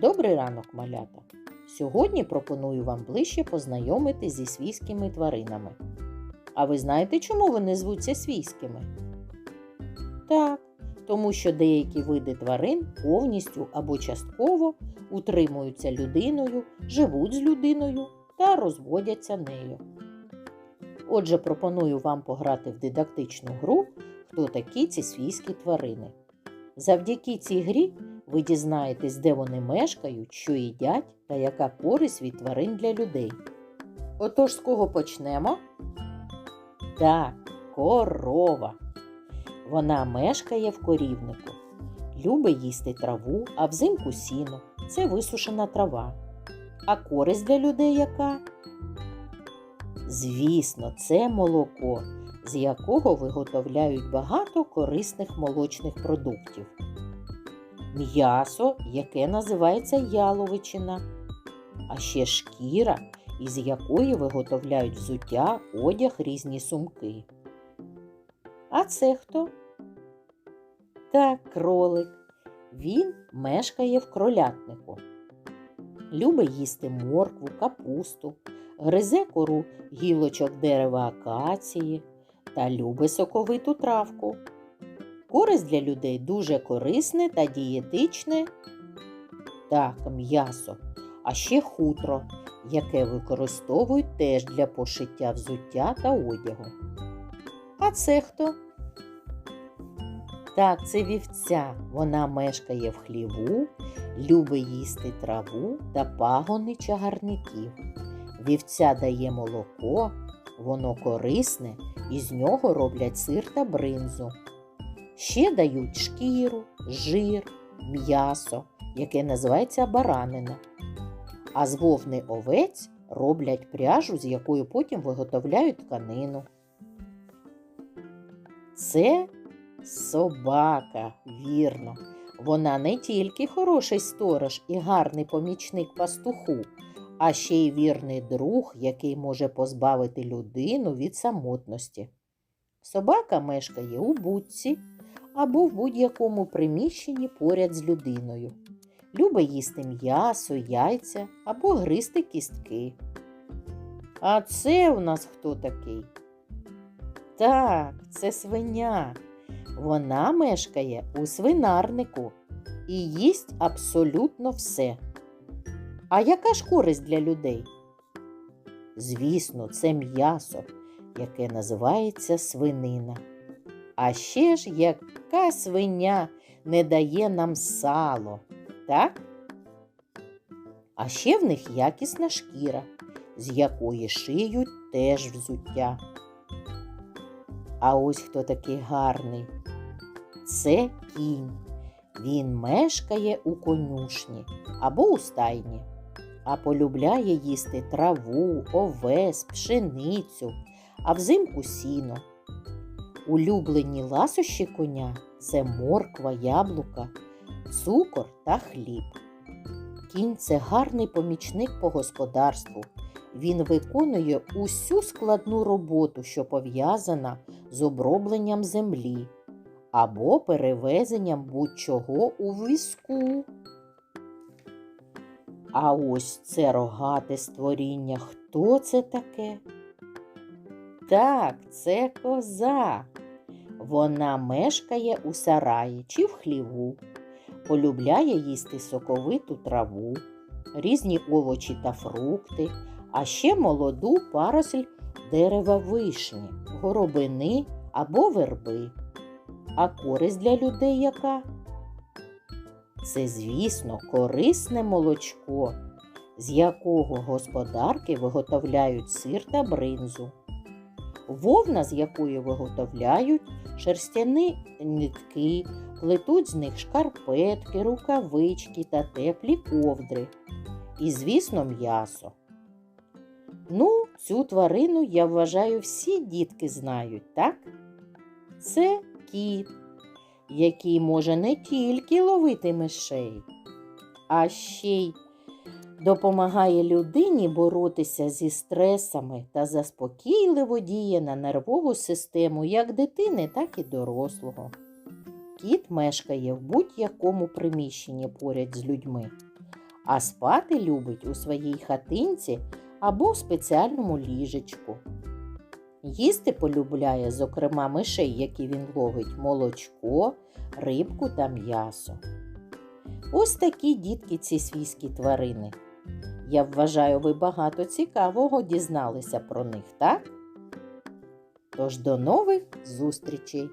Добрий ранок, малята! Сьогодні пропоную вам ближче познайомити зі свійськими тваринами. А ви знаєте, чому вони звуться свійськими? Так, тому що деякі види тварин повністю або частково утримуються людиною, живуть з людиною та розводяться нею. Отже, пропоную вам пограти в дидактичну гру Хто такі ці свійські тварини. Завдяки цій грі ви дізнаєтесь, де вони мешкають, що їдять та яка користь від тварин для людей. Отож, з кого почнемо? Так, корова. Вона мешкає в корівнику. Любить їсти траву, а взимку сіно. Це висушена трава. А користь для людей яка? Звісно, це молоко, з якого виготовляють багато корисних молочних продуктів м'ясо, яке називається яловичина, а ще шкіра, із якої виготовляють взуття, одяг, різні сумки. А це хто? Так, кролик. Він мешкає в кролятнику. Любить їсти моркву, капусту, гризе кору гілочок дерева акації та любить соковиту травку. Користь для людей дуже корисне та дієтичне. Так, м'ясо, а ще хутро, яке використовують теж для пошиття взуття та одягу. А це хто? Так, це вівця. Вона мешкає в хліву, любить їсти траву та пагони чагарників. Вівця дає молоко, воно корисне, і з нього роблять сир та бринзу. Ще дають шкіру, жир, м'ясо, яке називається баранина. А з вовни овець роблять пряжу, з якою потім виготовляють тканину. Це собака, вірно. Вона не тільки хороший сторож і гарний помічник пастуху, а ще й вірний друг, який може позбавити людину від самотності. Собака мешкає у будці або в будь-якому приміщенні поряд з людиною. Любить їсти м'ясо, яйця або гризти кістки. А це у нас хто такий? Так, це свиня. Вона мешкає у свинарнику і їсть абсолютно все. А яка ж користь для людей? Звісно, це м'ясо, яке називається свинина. А ще ж яка свиня не дає нам сало, так? А ще в них якісна шкіра, з якої шиють теж взуття. А ось хто такий гарний. Це кінь. Він мешкає у конюшні або у стайні, а полюбляє їсти траву, овес, пшеницю, а взимку сіно. Улюблені ласощі коня це морква, яблука, цукор та хліб. Кінь це гарний помічник по господарству. Він виконує усю складну роботу, що пов'язана з обробленням землі або перевезенням будь-чого у візку. А ось це рогате створіння. Хто це таке? Так, це коза. Вона мешкає у сараї чи в хліву, полюбляє їсти соковиту траву, різні овочі та фрукти, а ще молоду паросль дерева вишні, горобини або верби. А користь для людей яка? Це, звісно, корисне молочко, з якого господарки виготовляють сир та бринзу вовна, з якої виготовляють шерстяні нитки, плетуть з них шкарпетки, рукавички та теплі ковдри. І, звісно, м'ясо. Ну, цю тварину, я вважаю, всі дітки знають, так? Це кіт, який може не тільки ловити мишей, а ще й допомагає людині боротися зі стресами та заспокійливо діє на нервову систему як дитини, так і дорослого. Кіт мешкає в будь-якому приміщенні поряд з людьми, а спати любить у своїй хатинці або в спеціальному ліжечку. Їсти полюбляє, зокрема, мишей, які він ловить, молочко, рибку та м'ясо. Ось такі дітки ці свійські тварини. Я вважаю, ви багато цікавого дізналися про них, так? Тож до нових зустрічей!